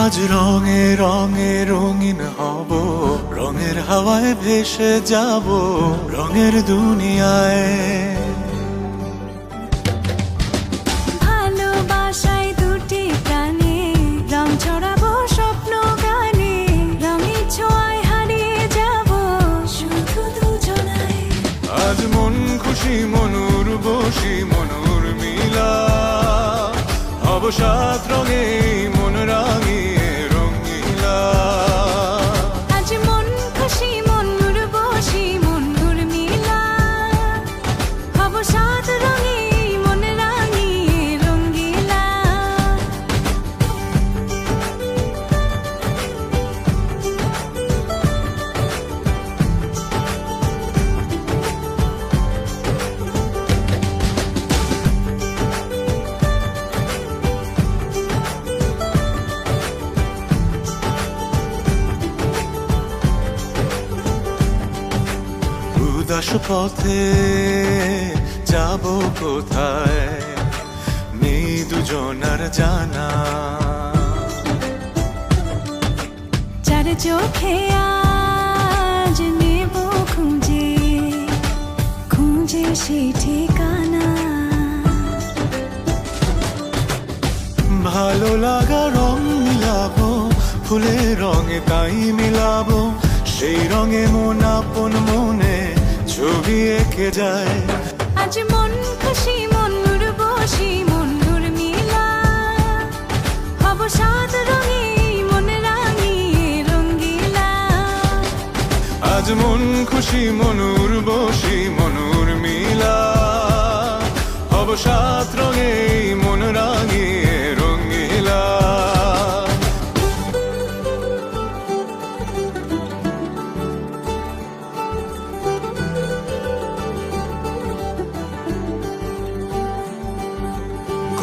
আজ রঙে রঙে রঙিন হব রঙের হাওয়ায় ভেসে যাব রঙের দুনিয়ায়। ভালোবাসায় দুটি প্রাণে রং ছড়াবো স্বপ্ন গানে রঙের ছোঁয়ায় হারিয়ে যাব শুধু দুজনায় আজ মন খুশি মনুর বসি মনুর মিলা অবসাদ রঙে মন উদাস পথে যাব কোথায়? নেই দুজনার জানা। চার চোখে আজ নেব খুঁজে খুঁজে সেই ঠিকানা। ভালো লাগা রং মিলাবো ফুলের রঙে তাই মিলাবো সেই রঙে মন আপন মনে ছবি এঁকে যায়। আজ মন খুশি মনুর বসি মনুর মিলা। হব সাত রঙে মন রাঙিয়ে রঙ্গিলা। আজ মন খুশি মনুর বসি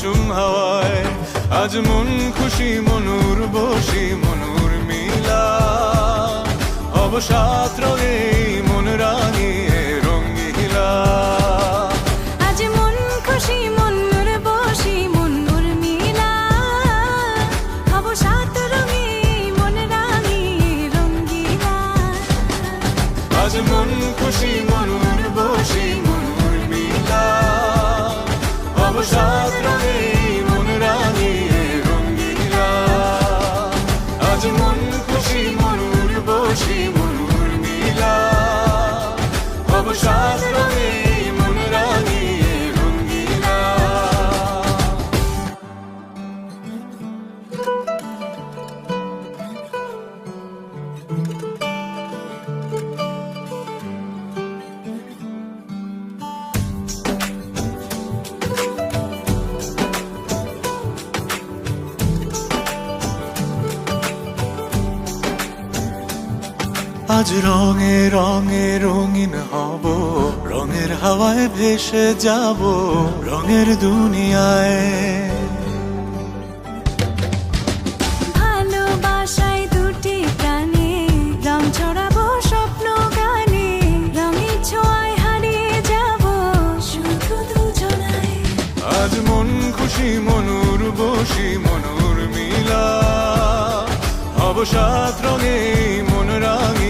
চুম হাওয়ায়। আজ মন খুশি মনুর বসি মনুর মিলা। অবসাদ রঙে মন রাঙিয়ে রঙ্গিলা আজ মন খুশি মনুর বসি মনুর মিলা। রঙে মন রাঙিয়ে রঙ্গিলা আজ মন খুশি মনুর বসি মনুর অবসাদ রঙে মন আজ রঙে রঙে রঙিন হব রঙের হাওয়ায় ভেসে যাব রঙের দুনিয়ায়। ভালোবাসায় দুটি প্রাণে রং ছড়াবো স্বপ্ন গানে রঙের ছোঁয়ায় হারিয়ে যাব শুধু দুজনায় আজ মন খুশি মনুর বসি মনুর মিলা। অবসাদ রঙে মন রাঙিয়ে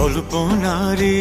কল্পনারি